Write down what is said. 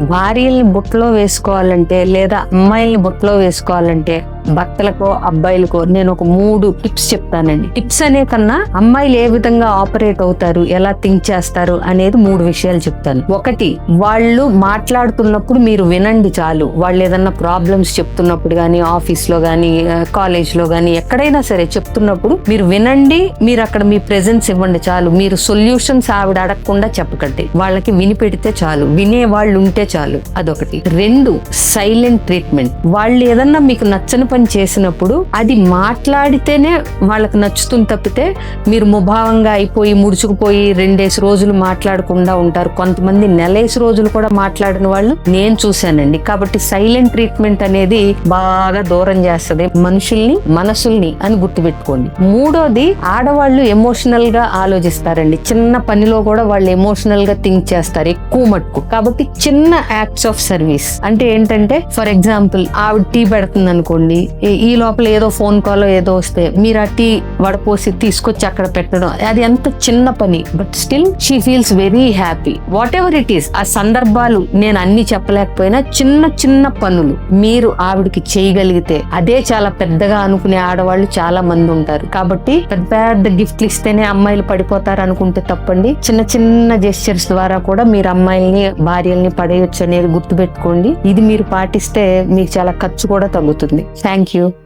భార్యల్ని బుట్టలో వేసుకోవాలంటే లేదా అమ్మాయిల్ని బుట్టలో వేసుకోవాలంటే భర్తలకో అబ్బాయిలకో నేను ఒక మూడు టిప్స్ చెప్తానండి. టిప్స్ అనే కన్నా అమ్మాయిలు ఏ విధంగా ఆపరేట్ అవుతారు ఎలా థింక్ చేస్తారు అనేది మూడు విషయాలు చెప్తాను. ఒకటి వాళ్ళు మాట్లాడుతున్నప్పుడు మీరు వినండి చాలు. వాళ్ళు ఏదన్నా ప్రాబ్లమ్స్ చెప్తున్నప్పుడు కానీ ఆఫీస్లో కానీ కాలేజ్లో కానీ ఎక్కడైనా సరే చెప్తున్నప్పుడు మీరు వినండి మీరు అక్కడ మీ ప్రెజెన్స్ ఇవ్వండి చాలు. మీరు సొల్యూషన్స్ ఆవిడ అడగకుండా చెప్పకండి. వాళ్ళకి వినిపెడితే చాలు. వినే వాళ్ళు ఉంటే చాలు. అదొకటి. రెండు సైలెంట్ ట్రీట్మెంట్. వాళ్ళు ఏదన్నా మీకు నచ్చని పని చేసినప్పుడు అది మాట్లాడితేనే వాళ్ళకి నచ్చుతుంది తప్పితే మీరు ముభావంగా అయిపోయి ముడుచుకుపోయి రెండేసి రోజులు మాట్లాడకుండా ఉంటారు. కొంతమంది నెలేసి రోజులు కూడా మాట్లాడిన వాళ్ళు నేను చూశానండి. కాబట్టి సైలెంట్ ట్రీట్మెంట్ అనేది బాగా దూరం చేస్తుంది. మనుషుల్ని మనసుల్ని అని గుర్తుపెట్టుకోండి. మూడోది ఆడవాళ్ళు ఎమోషనల్గా ఆలోచిస్తారండి. చిన్న పనిలో కూడా వాళ్ళు ఎమోషనల్గా థింక్ చేస్తారు. ఎక్కువ మట్టుకు కాబట్టి చిన్న యాక్ట్స్ ఆఫ్ సర్వీస్. అంటే ఏంటంటే ఫర్ ఎగ్జాంపుల్ ఆవిడ టీ పెడుతుంది అనుకోండి ఈ- ఈ లోపల ఏదో ఫోన్ కాల్ ఏదో వస్తే మీరు ఆ టీ వడపోసి తీసుకొచ్చి అక్కడ పెట్టడం అది ఎంత చిన్న పని. But still she feels very happy whatever it is ఆ సందర్భాలు నేను అన్ని చెప్పలేకపోయినా చిన్న చిన్న పనులు మీరు ఆవిడకి చేయగలిగితే అదే చాలా పెద్దగా అనుకునే ఆడవాళ్ళు చాలా మంది ఉంటారు. కాబట్టి పెద్ద పెద్ద గిఫ్ట్లు ఇస్తేనే అమ్మాయిలు పడిపోతారు అనుకుంటే తప్పండి. చిన్న చిన్న జెస్చర్స్ ద్వారా కూడా మీరు అమ్మాయిల్ని భార్యల్ని పడేయొచ్చు అనేది గుర్తుపెట్టుకోండి. ఇది మీరు పాటిస్తే మీకు చాలా ఖర్చు కూడా తగ్గుతుంది. Thank Thank you.